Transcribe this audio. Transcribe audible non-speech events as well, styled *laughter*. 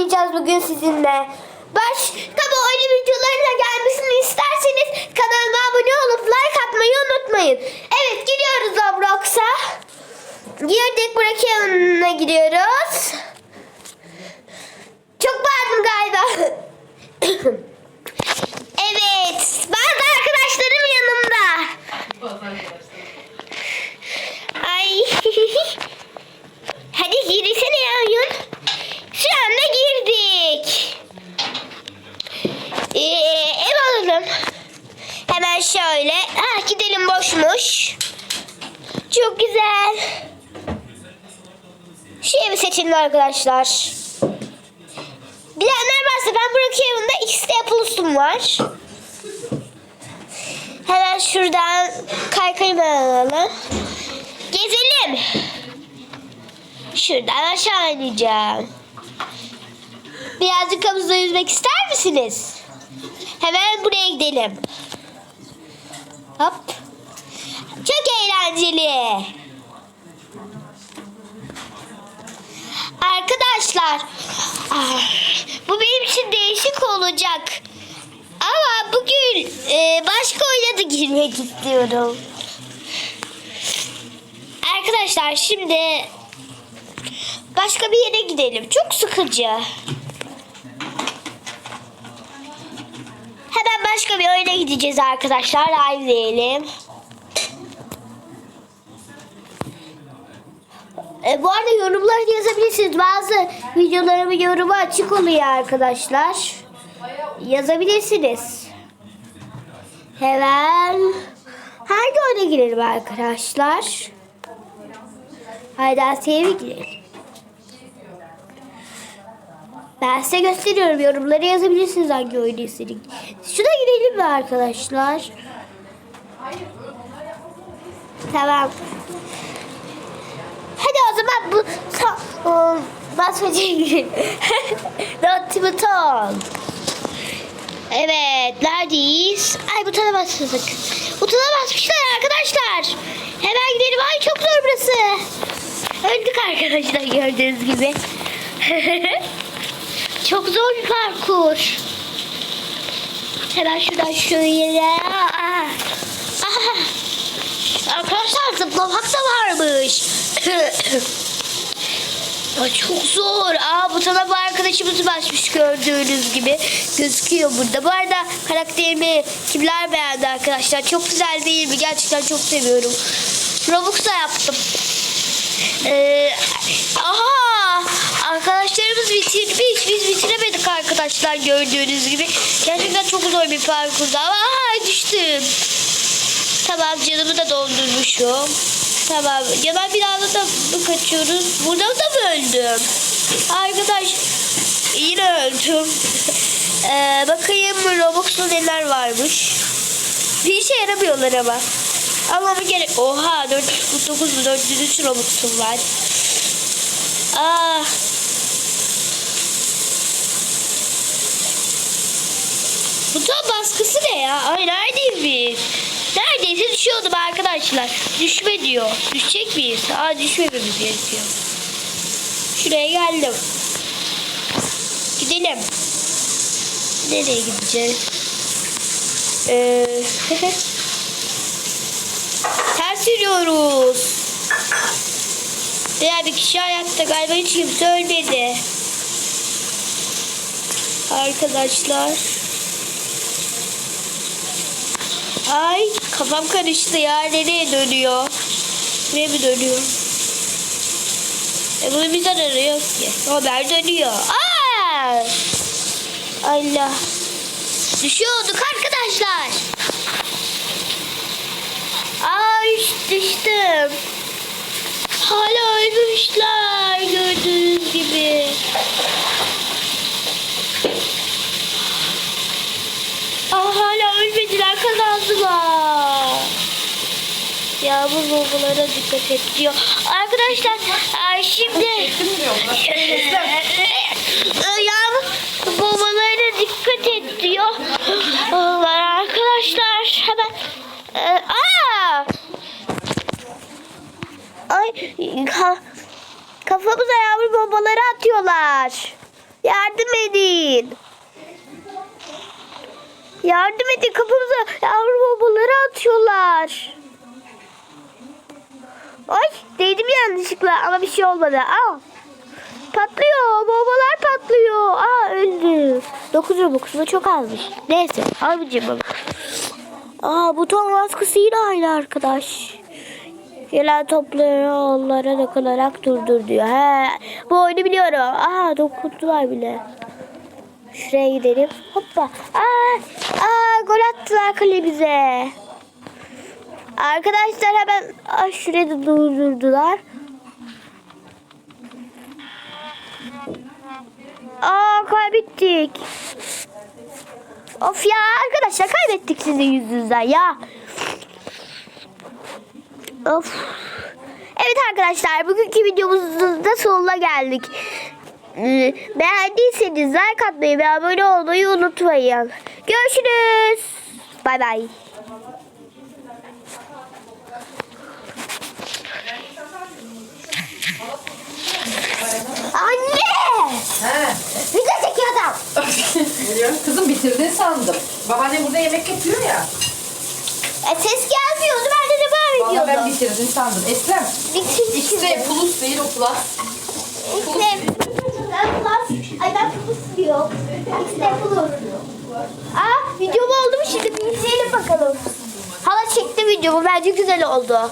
oynayacağız bugün sizinle. Başka böyle videoların da gelmesini isterseniz kanalıma abone olup like atmayı unutmayın. Evet giriyoruz Roblox'a. Girdik Brookhaven'a gidiyoruz. Çok bağırdım galiba. *coughs* evet. Bazı arkadaşlarım yanımda. Ay. Hadi girsene ya oyun. Şu anda girdik. Ee, ev alalım. Hemen şöyle. Ha, gidelim boşmuş. Çok güzel. Şu evi seçelim arkadaşlar. Bilenler varsa ben Brookhaven'da X'de Apple'sum var. Hemen şuradan kaykayımı alalım. Gezelim. Şuradan aşağı ineceğim. Birazcık havuzda yüzmek ister misiniz? Hemen buraya gidelim. Hop. Çok eğlenceli. Arkadaşlar, ah, bu benim için değişik olacak. Ama bugün e, başka oyuna da girmek istiyorum. Arkadaşlar şimdi başka bir yere gidelim. Çok sıkıcı. Hemen başka bir oyuna gideceğiz arkadaşlar. Live diyelim. E, bu arada yorumlar yazabilirsiniz. Bazı videolarımın yorumu açık oluyor arkadaşlar. Yazabilirsiniz. Hemen hangi oyuna girelim arkadaşlar? Haydi Asya'ya girelim. Ben size gösteriyorum. Yorumlara yazabilirsiniz hangi oyunu istedik. Şuna girelim mi arkadaşlar? Tamam. Hadi o zaman bu um, basmacıya girelim. Notimiton. Evet, neredeyiz? Ay butona basmadık. Butona basmışlar arkadaşlar. Hemen gidelim. Ay çok zor burası. Öldük arkadaşlar gördüğünüz gibi. *laughs* çok zor bir parkur. Hemen şuradan şöyle. Aa. Aha. Arkadaşlar zıplamak da varmış. *coughs* Aa, çok zor. Aa bu arkadaşımız basmış gördüğünüz gibi. Gözüküyor burada. Bu arada karakterimi kimler beğendi arkadaşlar? Çok güzel değil mi? Gerçekten çok seviyorum. Robux'la yaptım. Ee, aha! Bitiremedik arkadaşlar gördüğünüz gibi. Gerçekten çok zor bir parkurdu ama aha düştüm. Tamam canımı da doldurmuşum. Tamam. Ya ben bir anda da mı kaçıyoruz? Burada da mı öldüm? Arkadaş yine öldüm. Ee, bakayım Robux'ta neler varmış. Bir işe yaramıyorlar ama. Ama bir gerek. Oha 449 mu 403 Robux'um var. Ah. Buton baskısı ne ya? Ay neredeyiz biz? Neredeyse düşüyordum arkadaşlar. Düşme diyor. Düşecek miyiz? Aa düşmememiz gerekiyor. Şuraya geldim. Gidelim. Nereye gideceğiz? Ee, *laughs* ters yürüyoruz. Diğer bir kişi ayakta galiba hiç kimse ölmedi. Arkadaşlar. Ay kafam karıştı ya. Nereye dönüyor? Buraya mı dönüyor? E bunu bizden arıyor ki. Haber dönüyor. Aa! Allah. Düşüyorduk arkadaşlar. Ay düştüm. Hala ölmemişler gördüğünüz gibi. Aa, hala ölmediler kazandılar. Yağmur bombalara dikkat et diyor. Arkadaşlar şimdi yağmur bombalara dikkat et diyor. Arkadaşlar hemen Ee, aa! Ay ka- kafamıza yağmur bombaları atıyorlar. Yardım edin. Yardım edin kapımıza yavru babaları atıyorlar. Ay değdim yanlışlıkla ama bir şey olmadı. Aa, patlıyor babalar patlıyor. Aa öldü. 9 Robux'u çok azmış. Neyse almayacağım baba. Aa buton baskısı yine aynı arkadaş. Gelen topları onlara dokunarak durdur diyor. He, bu oyunu biliyorum. Aa dokundular bile. Şuraya gidelim. Hoppa. Aa, aa gol attılar kalemize. Arkadaşlar hemen aa, şuraya da durdurdular. Aa kaybettik. Of ya arkadaşlar kaybettik sizin yüzünüzden ya. Of. Evet arkadaşlar bugünkü videomuzun da sonuna geldik. Beğendiyseniz like atmayı ve abone olmayı unutmayın. Görüşürüz. Bay bay. Anne! He. Video çekiyordum. Kızım bitirdin sandım. Babaannem burada yemek yapıyor ya. E, ses gelmiyordu. Ben de devam Vallahi ben ediyordum. bitirdin sandım. Eslem. Bitirdik İşte plus değil o plus. İşte ben plus, ay ben plus diyor. İşte plus. Aa videom oldu mu şimdi bir izleyelim bakalım. Hala çekti videomu bence güzel oldu.